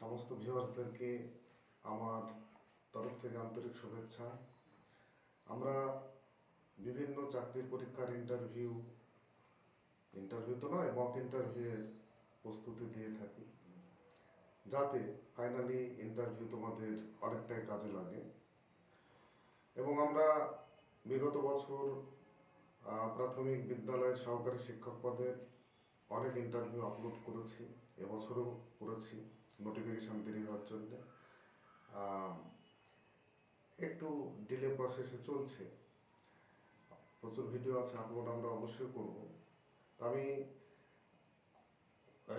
সমস্ত ভিউয়ার্সদেরকে আমার তরফ থেকে আন্তরিক শুভেচ্ছা। আমরা বিভিন্ন চাকরির পরীক্ষার ইন্টারভিউ ইন্টারভিউ তো নয় মক ইন্টারভিউয়ের প্রস্তুতি দিয়ে থাকি। যাতে ফাইনালি ইন্টারভিউ তোমাদের অনেকটাই কাজে লাগে। এবং আমরা বিগত বছর প্রাথমিক বিদ্যালয়ের সহকারী শিক্ষক পদের অনেক ইন্টারভিউ আপলোড করেছি, এবছরও করেছি। নোটিফিকেশন দেরি হওয়ার জন্য একটু ডিলে প্রসেসে চলছে। প্রচুর ভিডিও আছে আপলোড আমরা অবশ্যই করব। আমি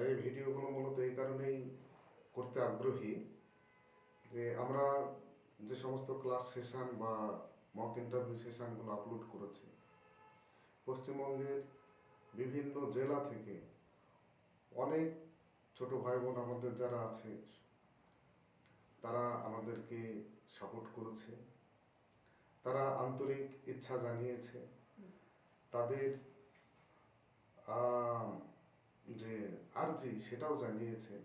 এই ভিডিওগুলো মূলত এই কারণেই করতে আগ্রহী যে আমরা যে সমস্ত ক্লাস সেশন বা মক ইন্টারভিউ সেশনগুলো আপলোড করেছি, পশ্চিমবঙ্গের বিভিন্ন জেলা থেকে অনেক ছোট ভাই বোন আমাদের যারা আছে, তারা আমাদেরকে সাপোর্ট করেছে। তারা আন্তরিক ইচ্ছা জানিয়েছে। তাদের যে আর্জি সেটাও জানিয়েছে।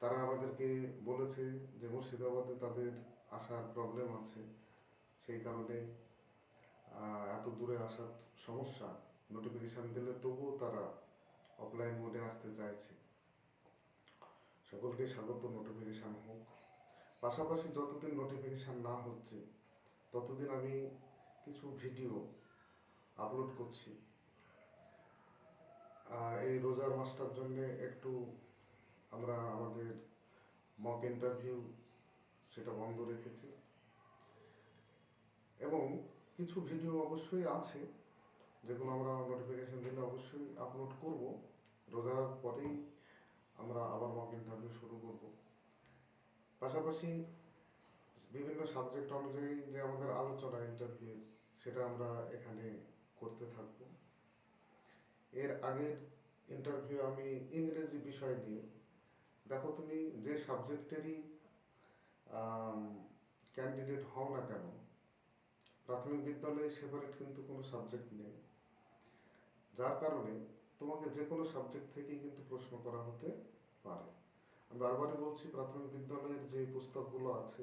তারা আমাদেরকে বলেছে যে মুর্শিদাবাদে তাদের আসার প্রবলেম আছে। সেই কারণে এত দূরে আসার সমস্যা নোটিফিকেশন দিলে তবুও তারা অফলাইন মোডে আসতে চাইছে। সকলকে স্বাগত নোটিফিকেশন হোক। পাশাপাশি যতদিন নোটিফিকেশন না হচ্ছে, ততদিন আমি কিছু ভিডিও আপলোড করছি। এই রোজার মাসটার জন্য একটু আমরা আমাদের মক ইন্টারভিউ সেটা বন্ধ রেখেছি। এবং কিছু ভিডিও অবশ্যই আছে, যেগুলো আমরা নোটিফিকেশন দিলে অবশ্যই আপলোড করব। রোজার পরেই আমরা আবার মক ইন্টারভিউ শুরু করব। পাশাপাশি বিভিন্ন সাবজেক্ট অনুযায়ী যে আমাদের আলোচনা ইন্টারভিউ সেটা আমরা এখানে করতে থাকব। এর আগের ইন্টারভিউ আমি ইংরেজি বিষয় নিয়ে। দেখো তুমি যে সাবজেক্টেরই ক্যান্ডিডেট হও না কেন, প্রাথমিক বিদ্যালয়ে সেপারেট কিন্তু কোনো সাবজেক্ট নেই। যার কারণে তোমাকে যে কোনো সাবজেক্ট থেকেই কিন্তু প্রশ্ন করা হতে পারে। আমি বারবারই বলছি, প্রাথমিক বিদ্যালয়ের যে পুস্তকগুলো আছে,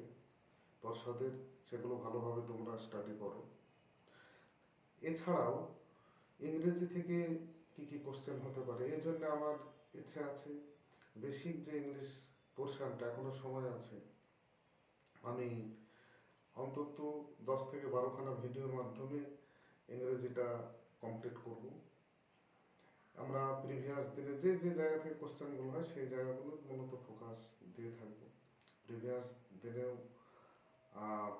পর্ষদের, সেগুলো ভালোভাবে তোমরা স্টাডি করো। এছাড়াও, ইংরেজি থেকে কি কি কোশ্চেন হতে পারে, এই জন্য আমার ইচ্ছা আছে, বেসিক যে ইংলিশ পোর্শনটা এখনও সময় আছে, আমি অন্তত দশ থেকে বারোখানা ভিডিওর মাধ্যমে ইংরেজিটা কমপ্লিট করব। আমরা প্রিভিয়াস দিনে যে যে জায়গা থেকে কোশ্চেনগুলো হয়, সেই জায়গাগুলো মূলত ফোকাস দিয়ে থাকব। প্রিভিয়াস দিনেও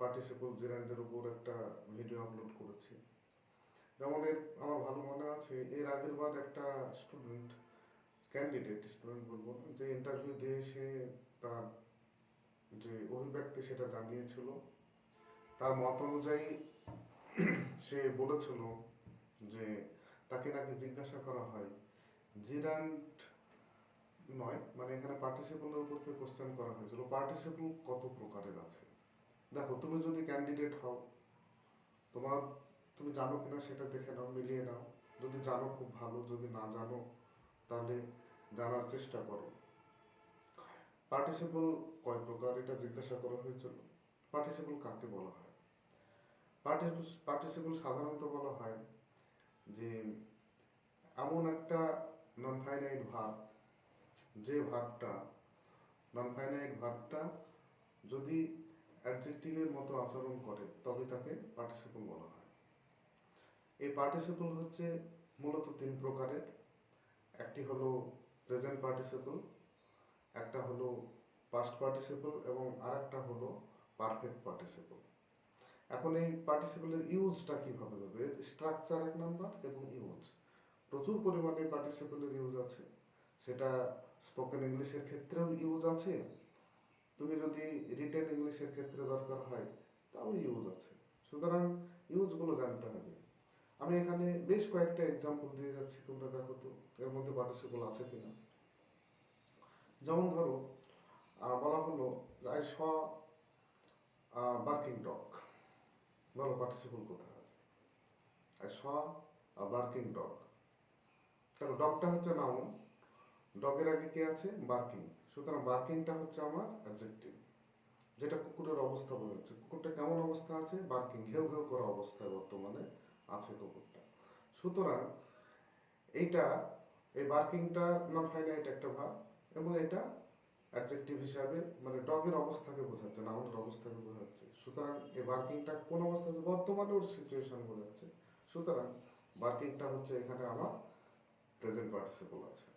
পার্টিসিপল জেরান্ডের উপর একটা ভিডিও আপলোড করেছি। যেমন এর, আমার ভালো মনে আছে, এর আগের বার একটা স্টুডেন্ট ক্যান্ডিডেট স্টুডেন্ট বলব, যে ইন্টারভিউ দিয়ে সে তার যে অভিব্যক্তি সেটা জানিয়েছিল। তার মত অনুযায়ী সে বলেছিল যে তাকে নাকি জিজ্ঞাসা করা হয়। জিরান্ট নয় মানে এখানে পার্টিসিপলের উপর থেকে কোশ্চেন করা হয়েছিল। পার্টিসিপল কত প্রকারের আছে? দেখো, তুমি যদি ক্যান্ডিডেট হও, তোমার, তুমি জানো কিনা সেটা দেখে নাও, মিলিয়ে নাও। যদি জানো খুব ভালো, যদি না জানো, তাহলে জানার চেষ্টা করো। পার্টিসিপল কয় প্রকার? এটা জিজ্ঞাসা করা হয়েছিল। পার্টিসিপল কাকে বলা হয়? পার্টিসিপল সাধারণত বলা হয় যে এমন একটা নন ফাইনাইট ভাব, যে ভাবটা নন ফাইনাইট ভাবটা যদি অ্যাডজেক্টিভের মতো আচরণ করে তবে তাকে পার্টিসিপল বলা হয়। এই পার্টিসিপল হচ্ছে মূলত তিন প্রকারের। একটি হলো প্রেজেন্ট পার্টিসিপল একটা হলো পাস্ট পার্টিসিপল এবং আরেকটা হলো পারফেক্ট পার্টিসিপল এখন এই পার্টিসিপলের ইউজটা কীভাবে হবে? স্ট্রাকচার এক নাম্বার এবং ইউজ প্রচুর পরিমাণে পার্টিসিপলের ইউজ আছে। সেটা স্পোকেন ইংলিশের ক্ষেত্রেও ইউজ আছে। তুমি যদি রিটেন ইংলিশের ক্ষেত্রে দরকার হয়, তাও ইউজ আছে। সুতরাং ইউজগুলো জানতে হবে। আমি এখানে বেশ কয়েকটা এক্সাম্পল দিয়ে যাচ্ছি, তোমরা দেখো তো, এর মধ্যে পার্টিসিপল আছে কিনা। যেমন ধরো বলা হলো আই স বার্কিং ডগ বলো পার্টিসিপল কোথায় আছে? আই স বার্কিং ডগ তাহলে ডগটা হচ্ছে নাউন ডগের আগে কে আছে? বার্কিং সুতরাং বার্কিংটা হচ্ছে আমার অ্যাডজেক্টিভ যেটা কুকুরের অবস্থা বোঝাচ্ছে। কুকুরটা কেমন অবস্থা আছে? বার্কিং ঘেউ ঘেউ করা অবস্থায় বর্তমানে আছে কুকুরটা। সুতরাং এইটা, এই বার্কিংটা নন ফাইনাইট একটা ভাব এবং এটা অ্যাডজেক্টিভ হিসাবে মানে ডগের অবস্থাকে বোঝাচ্ছে নাউনের অবস্থাকে বোঝাচ্ছে। সুতরাং এই বার্কিংটা কোন অবস্থা বর্তমানে ওর সিচুয়েশন বোঝাচ্ছে সুতরাং বার্কিংটা হচ্ছে এখানে আমার প্রেজেন্ট পার্টিসিপল আছে।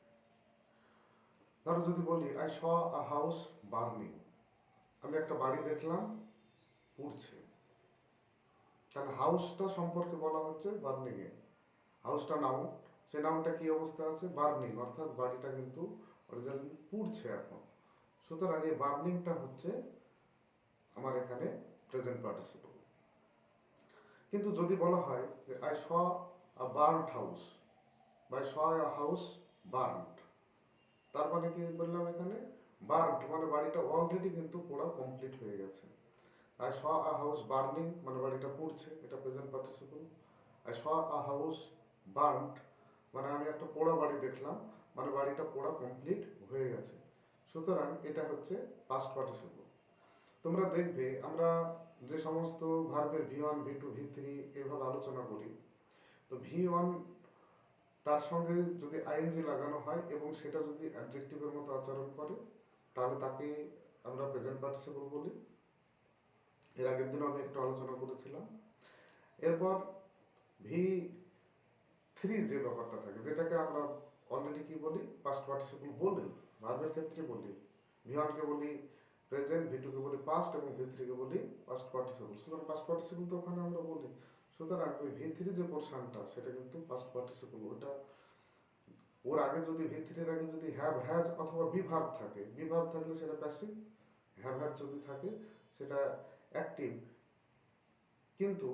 ধরো যদি বলি I saw a house burning আমি একটা বাড়ি দেখলাম, পুড়ছে। তাহলে হাউসটা সম্পর্কে বলা হচ্ছে বার্নিং এ হাউসটা নাউন সেই নাউনটা কি অবস্থা আছে? বার্নিং অর্থাৎ বাড়িটা কিন্তু অরিজিনালি পুড়ছে এখন। সুতরাং এই বার্নিংটা হচ্ছে আমার এখানে প্রেজেন্ট পার্টিসিপল কিন্তু যদি বলা হয় যে I saw a burned house বা শ আ হাউস বার্নড তার মানে কি বললাম এখানে? বার্নড মানে বাড়িটা অলরেডি কিন্তু পোড়া কমপ্লিট হয়ে গেছে। I saw a house burning মানে বাড়িটা পুড়ছে, এটা present participle I saw a house burned মানে আমি একটা পোড়া বাড়ি দেখলাম মানে বাড়িটা পোড়া কমপ্লিট হয়ে গেছে। সুতরাং এটা হচ্ছে পাস্ট পার্টিসিপল তোমরা দেখবে আমরা যে সমস্ত ভার্বের V one V two V three এভাবে আলোচনা করি। তো ভি ওয়ান তার সঙ্গে যদি আইএনজি লাগানো হয় এবং সেটা যদি অ্যাডজেক্টিভের মতো আচরণ করে, তাহলে তাকে আমরা প্রেজেন্ট পার্টিসিপল বলি। এর আগের দিনও আমি একটু আলোচনা করেছিলাম। এরপর ভি থ্রি যে ব্যাপারটা থাকে, যেটাকে আমরা অলরেডি কি বলি? পাস্ট পার্টিসিপল বলি, ভার্বের ক্ষেত্রে বলি। ভি ওয়ানকে বলি প্রেজেন্ট ভি টুকে বলি পাস্ট এবং ভি থ্রিকে বলি পাস্ট পার্টিসিপল সুতরাং পাস্ট পার্টিসিপল তো ওখানে আমরা বলি। সুতরাং ওই ভি থ্রি যে পোর্শনটা সেটা কিন্তু পাস্ট পার্টিসিপল ওটা ওর আগে যদি ভি থ্রির আগে যদি হ্যাভ হ্যাজ অথবা বি ভার্ব থাকে বি ভার্ব থাকলে সেটা প্যাসিভ হ্যাভ হ্যাজ যদি থাকে, সেটা অ্যাক্টিভ কিন্তু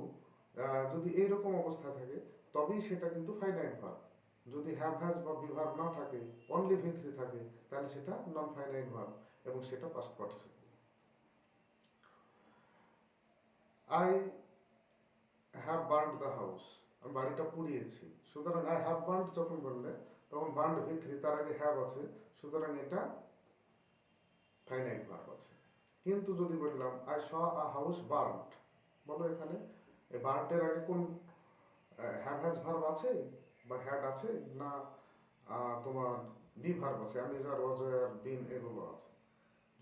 যদি এইরকম অবস্থা থাকে, তবেই সেটা কিন্তু ফাইনাইট ভার্ব যদি হ্যাভ হ্যাজ বা বি ভার্ব না থাকে অনলি ভি থ্রি থাকে, তাহলে সেটা নন ফাইনাইট ভার্ব এবং সেটা past participle I have burned the house আমি বাড়িটা পুড়িয়েছি। সুতরাং আই হ্যাভ বার্নড যখন বললে, তখন বার্নড ভি থ্রি তার আগে হ্যাভ আছে। সুতরাং এটা ফাইনাইট ভার্ব আছে। কিন্তু যদি বললাম I saw a house burned বলো এখানে এই বার্নটের আগে কোন হ্যাভ হ্যাজ ভার্ব আছে বা হ্যাড আছে? না তোমার বি ভার্ব আছে। Am is are was were been এগুলো আছে।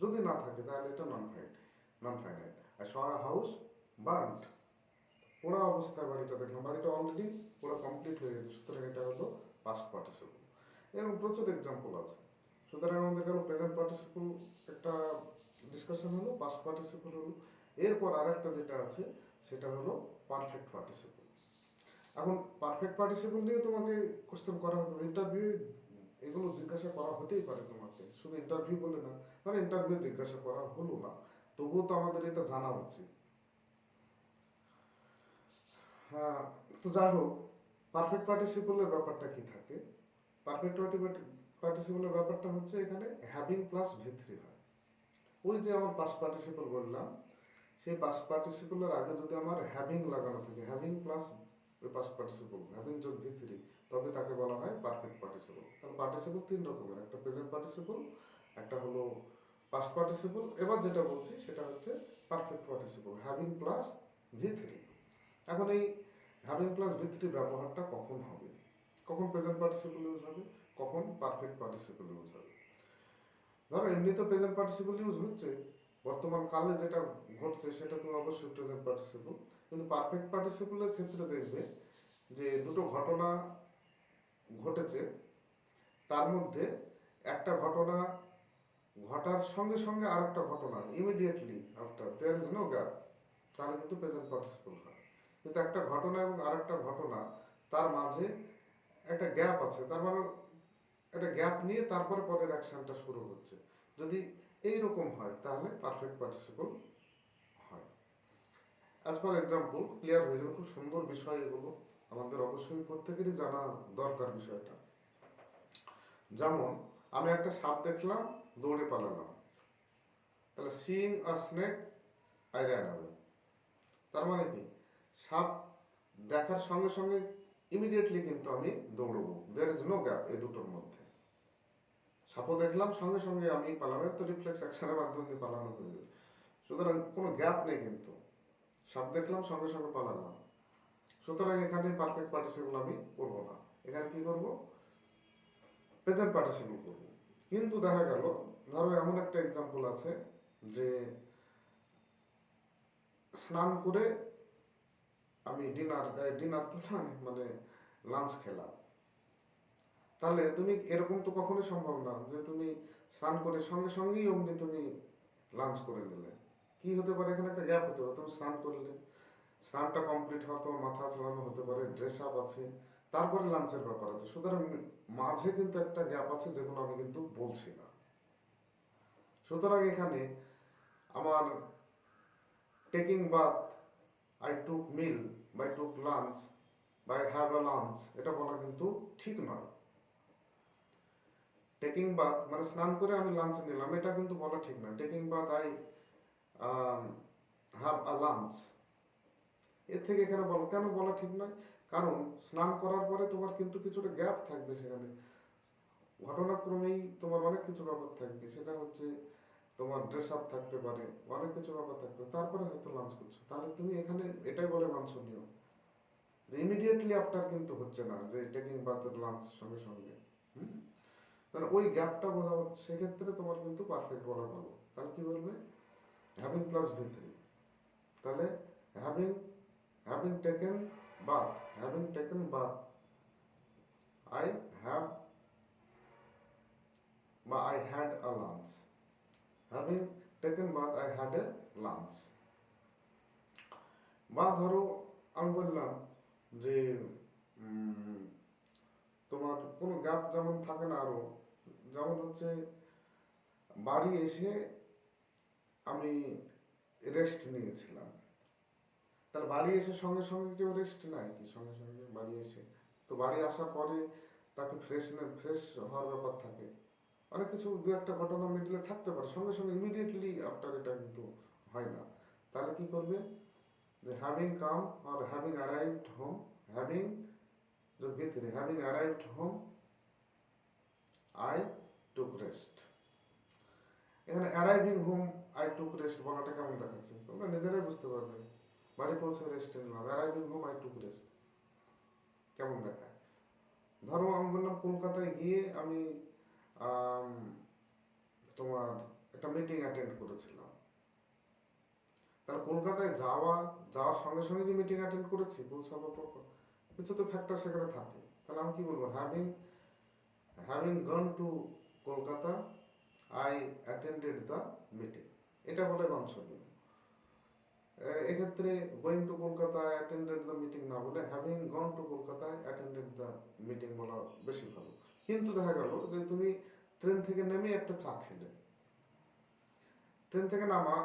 যদি না থাকে, তাহলে এটা নন ফাইন নন ফাইনাইট আর আ হাউস বার্নড পোড়া অবস্থায় বাড়িটা দেখলাম। বাড়িটা অলরেডি পুরো কমপ্লিট হয়ে গেছে। সুতরাং এটা হলো পাস্ট পার্টিসিপল এরকম প্রচুর এক্সাম্পল আছে। সুতরাং আমাদের গেল প্রেজেন্ট পার্টিসিপল একটা ডিসকাশন হলো পাস্ট পার্টিসিপল হলো। এরপর আরেকটা যেটা আছে, সেটা হলো পারফেক্ট পার্টিসিপল এখন পারফেক্ট পার্টিসিপল নিয়ে তোমাকে কোশ্চেন করা হতো ইন্টারভিউ এগুলো জিজ্ঞাসা করা হতেই পারে তোমাকে। শুধু ইন্টারভিউ বলে না মানে ইন্টারভিউ জিজ্ঞাসা করা হলো না। তবুও তো আমাদের এটা জানা উচিত। হ্যাঁ তো যাই হোক পারফেক্ট পার্টিসিপলের ব্যাপারটা কি থাকে? পারফেক্ট পার্টিসিপলের ব্যাপারটা হচ্ছে এখানে হ্যাভিং প্লাস ভিত্রি হয় ওই যে আমার পাস পার্টিসিপল বললাম, সেই পাস পার্টিসিপলের আগে যদি আমার হ্যাভিং লাগানো থাকে having plus past participle having যোগ ভিত্রি তবে তাকে বলা হয় পারফেক্ট পার্টিসিপল তাহলে পার্টিসিপল তিন রকমের, একটা প্রেজেন্ট পার্টিসিপল একটা হলো পাস্ট পার্টিসিপল এবার যেটা বলছি সেটা হচ্ছে perfect participle having plus V three এখন এই হ্যাভিং প্লাস ভি থ্রি ব্যবহারটা কখন হবে? কখন প্রেজেন্ট পার্টিসিপল ইউজ হবে? কখন পারফেক্ট পার্টিসিপল ইউজ হবে? ধরো, এমনি তো প্রেজেন্ট পার্টিসিপল ইউজ হচ্ছে। বর্তমান কালে যেটা ঘটছে সেটা তো অবশ্যই প্রেজেন্ট পার্টিসিপল কিন্তু পারফেক্ট পার্টিসিপলের ক্ষেত্রে দেখবে যে দুটো ঘটনা ঘটেছে, তার মধ্যে একটা ঘটনা ঘটার সঙ্গে সঙ্গে আর একটা ঘটনা immediately after there is no gap তাহলে কিন্তু প্রেজেন্ট পার্টিসিপল হয়। কিন্তু একটা ঘটনা এবং আরেকটা ঘটনা, তার মাঝে একটা গ্যাপ আছে, তার মানে একটা গ্যাপ নিয়ে তারপরে পরের অ্যাকশনটা শুরু হচ্ছে। যদি এই রকম হয়, তাহলে পারফেক্ট পার্টিসিপল হয়। অ্যাজ ফর এক্সাম্পল ক্লিয়ার হয়ে যাবে, খুব সুন্দর বিষয় এগুলো। আমাদের অবশ্যই প্রত্যেকেরই জানা দরকার বিষয়টা। যেমন, আমি একটা সাপ দেখলাম, দৌড়ে পালালাম। তাহলে seeing a snake, I ran away তার মানে কি? সাপ দেখার সঙ্গে সঙ্গে ইমিডিয়েটলি কিন্তু আমি দৌড়বো। দেয়ার ইজ নো গ্যাপ এই দুটোর মধ্যে। সাপও দেখলাম, সঙ্গে সঙ্গে আমি পালাম এর তো রিফ্লেক্স অ্যাকশনের মাধ্যমে পালানো হয়ে সুতরাং কোনো গ্যাপ নেই কিন্তু। সাপ দেখলাম, সঙ্গে সঙ্গে পালালাম। সুতরাং এখানে পারফেক্ট পার্টিসিপল আমি করব না। এখানে কি করব? প্রেজেন্ট পার্টিসিপল করব। কিন্তু দেখা গেল, ধরো এমন একটা এক্সাম্পল আছে যে স্নান করে আমি ডিনার ডিনার তো নয় মানে লাঞ্চ খেলাম। তাহলে তুমি এরকম তো কখনোই সম্ভব না যে তুমি স্নান করে সঙ্গে সঙ্গেই অমনি তুমি লাঞ্চ করে নিলে। কি হতে পারে? এখানে একটা গ্যাপ হতে পারে। তুমি স্নান করলে স্নানটা কমপ্লিট হওয়ার তোমার মাথা চালানো হতে পারে ড্রেস আপ আছে, তারপরে লাঞ্চের ব্যাপার আছে। সুতরাং মাঝে কিন্তু একটা গ্যাপ আছে যেগুলো আমি কিন্তু বলছি না। সুতরাং এখানে আমার taking bath I took meal by took lunch by have a lunch এটা বলা কিন্তু ঠিক নয়। টেকিং বাথ মানে স্নান করে আমি লাঞ্চ নিলাম, এটা কিন্তু বলা ঠিক নয়। Taking bath I have a lunch এর থেকে এখানে বলো। কেন বলা ঠিক নয়? কারণ স্নান করার পরে তোমার কিন্তু কিছুটা গ্যাপ থাকবে সেখানে। ঘটনাক্রমেই তোমার অনেক কিছু ব্যাপার থাকবে। সেটা হচ্ছে তোমার ড্রেস আপ থাকতে পারে, অনেক কিছু ব্যাপার থাকতে পারে। তারপরে হয়তো লাঞ্চ করছ। তাহলে তুমি এখানে এটাই বলে বাঞ্ছনীয় যে ইমিডিয়েটলি আফটার কিন্তু হচ্ছে না, যে টেকিং বাথের লাঞ্চ সঙ্গে সঙ্গে? তাহলে ওই গ্যাপটা বোঝা সেক্ষেত্রে তোমার কিন্তু পারফেক্ট বলা ভালো। তাহলে কি বলবে? হ্যাভিং প্লাস ভি থ্রি তাহলে having having taken bath having taken bath I have বা I had a lunch having taken bath I had a lunch বা ধরো, আমি বললাম যে তোমার কোনো গ্যাপ যেমন থাকে না আরও, যেমন হচ্ছে বাড়ি এসে আমি রেস্ট নিয়েছিলাম। তাহলে বাড়ি এসে সঙ্গে সঙ্গে কেউ রেস্ট নাই কি সঙ্গে সঙ্গে বাড়ি এসে। তো বাড়ি আসার পরে তাকে ফ্রেশ ফ্রেশ হওয়ার ব্যাপার থাকে। অনেক কিছু দু একটা ঘটনা মিডলে থাকতে পারে, সঙ্গে সঙ্গে ইমিডিয়েটলি আফটার এটা কিন্তু হয় না। তাহলে কি করবে? যে হ্যাভিং কাম আর হ্যাভিং অ্যারাইভড হোম হ্যাভিং ভিতরে having arrived home I took rest এখানে arriving home I took rest বলাটা কেমন দেখাচ্ছে? তোমরা নিজেরাই বুঝতে পারবে। বাড়ি পৌঁছে রেস্ট নিলাম। Arriving home I took rest কেমন দেখায় ধরো আমি বললাম, কলকাতায় গিয়ে আমি তোমার একটা মিটিং অ্যাটেন্ড করেছিলাম। তাহলে কলকাতায় যাওয়া, যাওয়ার সঙ্গে সঙ্গে কি মিটিং অ্যাটেন্ড করেছি পৌঁছাবার? কিছু তো ফ্যাক্টর সেখানে থাকে। তাহলে আমি কি বলব? Having having gone to Kolkata I attended the meeting এটা বলে বাঞ্ছনীয়। এক্ষেত্রে going to Kolkata attended the meeting না বলে having gone to Kolkata attended the meeting বলা বেশি ভালো। কিন্তু দেখা গেল যে তুমি ট্রেন থেকে নেমে একটা চা খেলে। ট্রেন থেকে নামা,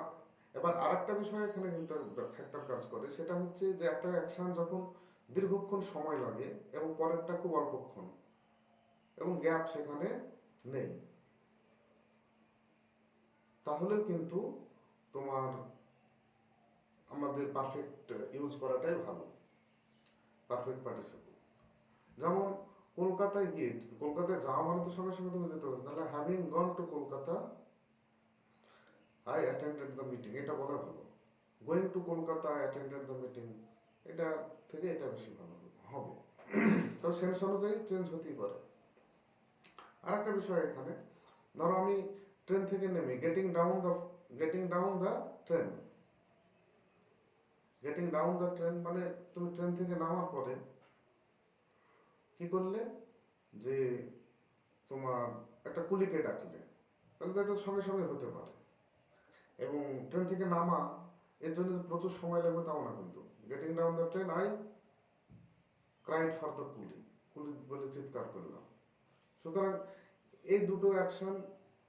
এবার আর একটা বিষয় এখানে কিন্তু ফ্যাক্টর কাজ করে, সেটা হচ্ছে যে একটা অ্যাকশন যখন দীর্ঘক্ষণ সময় লাগে এবং পরেরটা খুব অল্পক্ষণ এবং গ্যাপ সেখানে নেই। তাহলেও কিন্তু তোমার আমাদের পারফেক্ট ইউজ করাটাই ভালো। পারফেক্ট পার্টিসিপল যেমন কলকাতায় গিয়ে, কলকাতায় যাওয়া মানে তো সঙ্গে সঙ্গে তুমি যেতে পারছ তাহলে having gone to Kolkata I attended the meeting এটা বলা ভালো। Going to Kolkata attended the meeting এটা থেকে এটা বেশি ভালো হবে। তো সেন্স অনুযায়ী চেঞ্জ হতেই পারে। আর একটা বিষয় এখানে, ধরো আমি ট্রেন থেকে নেমে getting down the getting down the train getting down the train মানে তুমি ট্রেন থেকে নামার পরে কি করলে? যে তোমার একটা কুলিকে ডাকলে। তাহলে তো এটা সঙ্গে সঙ্গে হতে পারে। এবং ট্রেন থেকে নামা, এর জন্য প্রচুর সময় লাগবে তাও না কিন্তু। Getting down the train I cried for the coolie. Coolie বলে চিৎকার করলাম। সুতরাং এই দুটো অ্যাকশন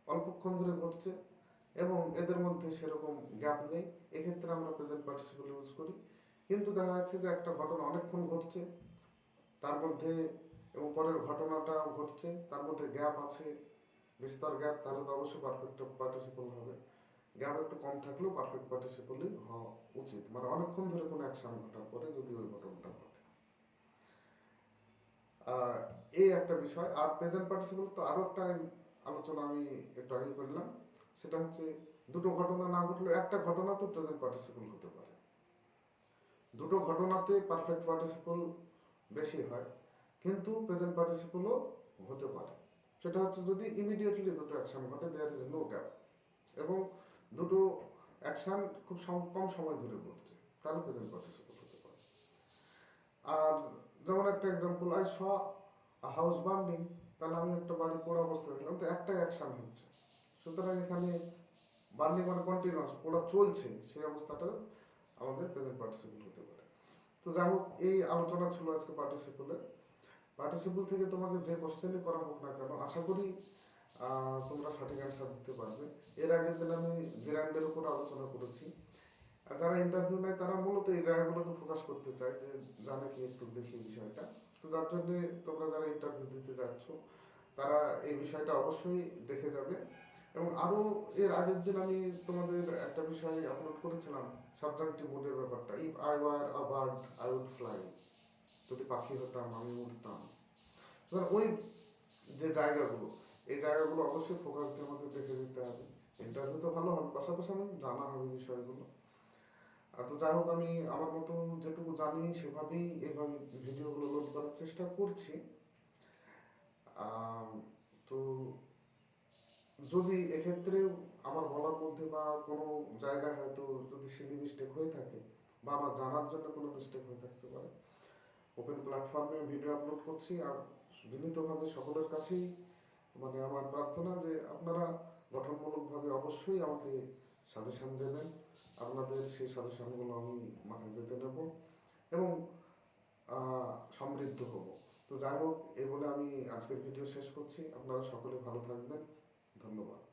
অল্পক্ষণ ধরে ঘটছে। এবং এদের মধ্যে সেরকম গ্যাপ নেই। এক্ষেত্রে আমরা প্রেজেন্ট পার্টিসিপল ইউজ করি। কিন্তু দেখা যাচ্ছে যে একটা ঘটনা অনেকক্ষণ ঘটছে, তার মধ্যে এবং পরের ঘটনাটা ঘটছে, তার মধ্যে গ্যাপ আছে, বিস্তর গ্যাপ তাহলে তো অবশ্যই পারফেক্ট পার্টিসিপল হবে। গ্যাপ একটু কম থাকলেও পারফেক্ট পার্টিসিপলই হওয়া উচিত। মানে অনেকক্ষণ ধরে কোনো অ্যাকশন ঘটার পরে যদি ওই ঘটনাটা ঘটে। এই একটা বিষয়, আর প্রেজেন্ট পার্টিসিপল তো আরও একটা আলোচনা আমি একটু আগে করলাম। সেটা হচ্ছে দুটো ঘটনা না ঘটলেও একটা ঘটনা তো প্রেজেন্ট পার্টিসিপল হতে পারে। দুটো ঘটনাতে পারফেক্ট পার্টিসিপল বেশি হয়, কিন্তু প্রেজেন্ট পার্টিসিপলও হতে পারে। সেটা হচ্ছে যদি ইমিডিয়েটলি দুটো অ্যাকশন ঘটে দেয়ার ইজ নো গ্যাপ এবং দুটো অ্যাকশন খুব কম সময় ধরে ঘটছে তাহলে প্রেজেন্ট পার্টিসিপল হতে পারে। আর যেমন একটা example I saw house burning তাহলে আমি একটা বাড়ি পোড়া অবস্থায় দেখলাম তো একটা অ্যাকশন হচ্ছে। সুতরাং এখানে বার্নিং মানে কন্টিনিউয়াস পোড়া চলছে, সেই অবস্থাটা আমাদের প্রেজেন্ট পার্টিসিপল হতে পারে। তো যাই হোক, এই আলোচনা ছিল আজকে পার্টিসিপলের পার্টিসিপল থেকে তোমাকে যে কোশ্চেনই করা হোক না কেন, আশা করি তোমরা সঠিক অ্যান্সার দিতে পারবে। এর আগের দিন আমি জেরান্ডের উপর আলোচনা করেছি। আর যারা ইন্টারভিউ নেয়, তারা মূলত এই জায়গাগুলোকে ফোকাস করতে চায় যে জানে কি একটু দেখি বিষয়টা। তো যার জন্য তোমরা যারা ইন্টারভিউ দিতে যাচ্ছ, তারা এই বিষয়টা অবশ্যই দেখে যাবে। এবং আরও এর আগের দিন আমি তোমাদের একটা বিষয় আপলোড করেছিলাম সাবজেক্টিভ মোডের ব্যাপারটা। If I were a bird I would fly যদি পাখি হতাম, আমি উঠতাম সুতরাং ওই যে জায়গাগুলো, এই জায়গাগুলো অবশ্যই ফোকাস দিয়ে আমাদের দেখে যেতে হবে। ইন্টারভিউ তো ভালো হবে, পাশাপাশি আমাদের জানা হবে বিষয়গুলো। তো যাই হোক, আমি আমার মতো যেটুকু জানি, সেভাবেই এইভাবে ভিডিওগুলো লোড করার চেষ্টা করছি। তো যদি এক্ষেত্রে আমার বলার মধ্যে বা কোনো জায়গায় হয়তো যদি সিলি মিস্টেক হয়ে থাকে বা আমার জানার জন্য কোনো মিস্টেক হয়ে থাকতে পারে ওপেন প্ল্যাটফর্মে ভিডিও আপলোড করছি আর বিনীতভাবে সকলের কাছেই মানে আমার প্রার্থনা যে আপনারা গঠনমূলকভাবে অবশ্যই আমাকে সাজেশন দেবেন। আপনাদের সেই সাজেশনগুলো আমি মাথায় পেতে নেব এবং সমৃদ্ধ হব। তো যাই হোক, এই বলে আমি আজকের ভিডিও শেষ করছি। আপনারা সকলে ভালো থাকবেন। ধন্যবাদ।